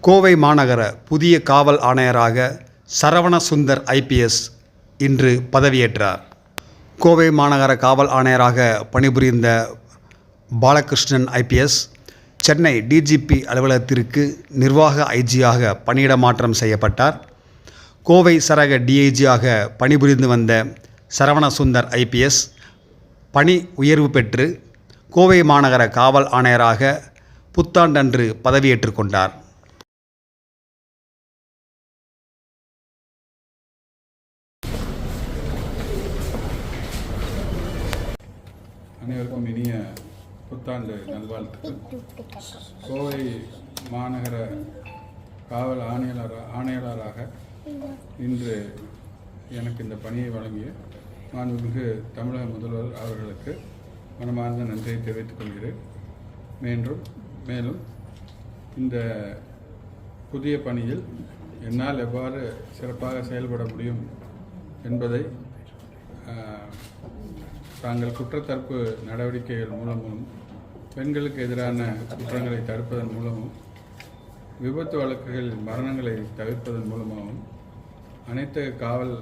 கோவை மாநகர புதிய காவல் ஆணையராக சரவண சுந்தர் ஐபிஎஸ் இன்று பதவியேற்றார். கோவை மாநகர காவல் ஆணையராக பணிபுரிந்த பாலகிருஷ்ணன் ஐபிஎஸ் சென்னை டிஜிபி அலுவலகத்திற்கு நிர்வாக ஐஜியாக பணியிட மாற்றம் செய்யப்பட்டார். கோவை சரக டிஐஜியாக பணிபுரிந்து வந்த சரவண சுந்தர் ஐபிஎஸ் பணி உயர்வு பெற்று கோவை மாநகர காவல் ஆணையராக புத்தாண்டன்று பதவியேற்றுக் கொண்டார். அனைவருக்கும் இனிய புத்தாண்டு நல்வாழ்த்துக்கள். கோவை மாநகர காவல் ஆணையாளர் ஆணையாளராக இன்று எனக்கு இந்த பணியை வழங்கிய மாண்புமிகு தமிழக முதல்வர் அவர்களுக்கு மனமார்ந்த நன்றியை தெரிவித்துக் கொள்கிறேன். மீண்டும் மேலும் இந்த புதிய பணியில் என்னால் எவ்வாறு சிறப்பாக செயல்பட முடியும் என்பதை தாங்கள் குற்றத்தடுப்பு நடவடிக்கைகள் மூலமும் பெண்களுக்கு எதிரான குற்றங்களை தடுப்பதன் மூலமும் விபத்து வழக்குகளில் மரணங்களை தவிர்ப்பதன் மூலமாகவும் அனைத்து காவல்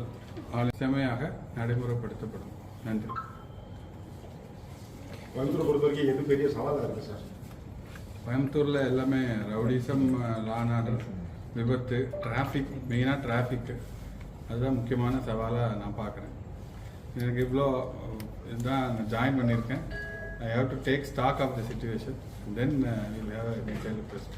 ஆளு செம்மையாக நடைமுறைப்படுத்தப்படும். நன்றி. கோயம்புத்தூரை பொறுத்த வரைக்கும் எது பெரிய சவாலாக இருக்குது சார். கோயம்புத்தூரில் எல்லாமே ரவுடிசம் லான் ஆர்டர் விபத்து டிராஃபிக் மெயினாக டிராஃபிக்கு அதுதான் முக்கியமான சவாலாக நான் பார்க்குறேன் எனக்கு இவ்வளோ இதுதான் நான் ஜாயின் பண்ணியிருக்கேன். I have to take stock of the situation then will have detail pressed